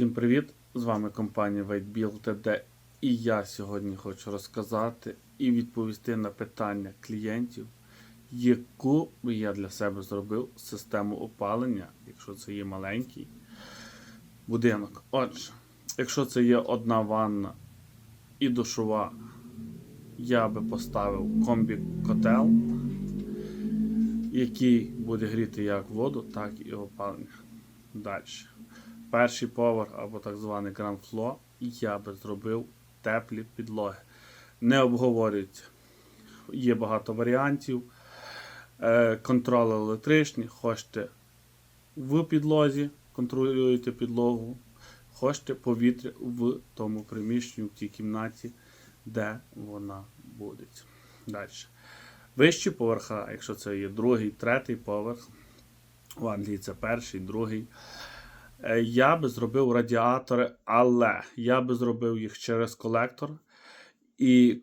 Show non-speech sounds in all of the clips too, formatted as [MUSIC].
Всім привіт! З вами компанія WhiteBill TD і я сьогодні хочу розказати і відповісти на питання клієнтів, яку би я для себе зробив систему опалення, якщо це є маленький будинок. Отже, якщо це є одна ванна і душова, я би поставив комбі-котел, який буде гріти як воду, так і опалення. Далі. Перший поверх або так званий Floor я би зробив теплі підлоги. Не обговорюється. Є багато варіантів. Е, контроль електричний, хочете в підлозі, контролюєте підлогу, хочете повітря в тому приміщенні, в тій кімнаті, де вона буде. Далі. Вищі поверха, якщо це є другий, третій поверх, в Англії це перший, другий. Е, Я би зробив радіатори, але я би зробив їх через колектор. І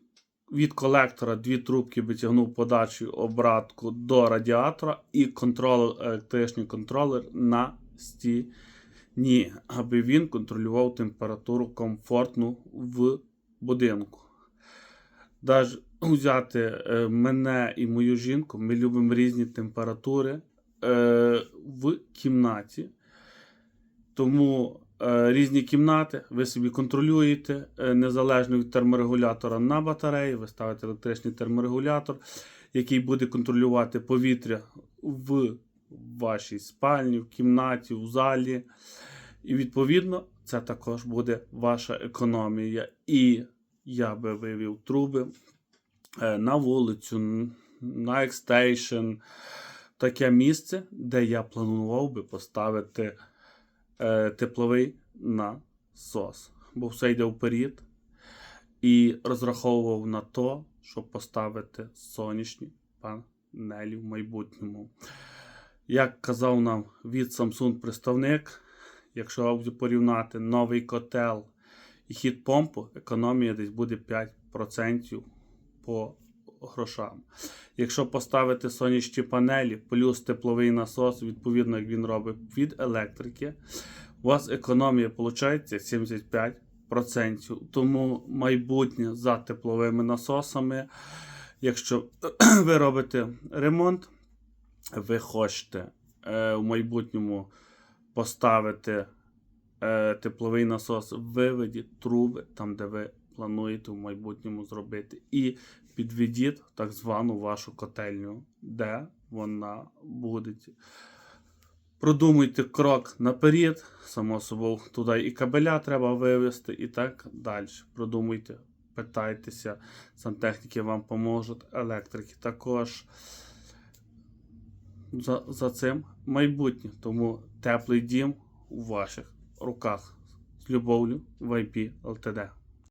від колектора дві трубки би тягнув подачу обратку до радіатора і контролер, електричний контролер на стіні, аби він контролював температуру комфортну в будинку. Даже взяти е, мене і мою жінку, ми любимо різні температури е, в кімнаті. Тому е, різні кімнати ви собі контролюєте е, незалежно від терморегулятора на батареї. Ви ставите електричний терморегулятор, який буде контролювати повітря в вашій спальні, в кімнаті, в залі. І відповідно це також буде ваша економія. І я би вивів труби е, на вулицю, на екстейшн, таке місце, де я планував би поставити тепловий насос. Бо все йде вперед. І розраховував на то, щоб поставити сонячні панелі в майбутньому. Як казав нам від Samsung представник, якщо порівняти новий котел і хід помпу, економія десь буде 5% по грошам. Якщо поставити сонячні панелі плюс тепловий насос, відповідно, як він робить від електрики, у вас економія виходить 75%. Тому майбутнє за тепловими насосами. Якщо [CLEARS THROAT] ви робите ремонт, ви хочете е, в майбутньому поставити е, тепловий насос, виведіть труби там, де ви плануєте в майбутньому зробити. І підведіть так звану вашу котельню, де вона буде. Продумуйте крок наперед, само собою, туди і кабеля треба вивести, і так далі. Продумуйте, питайтеся, сантехніки вам поможуть, електрики також. За, за цим майбутнє. Тому теплий дім у ваших руках. З любов'ю, VIP LTD.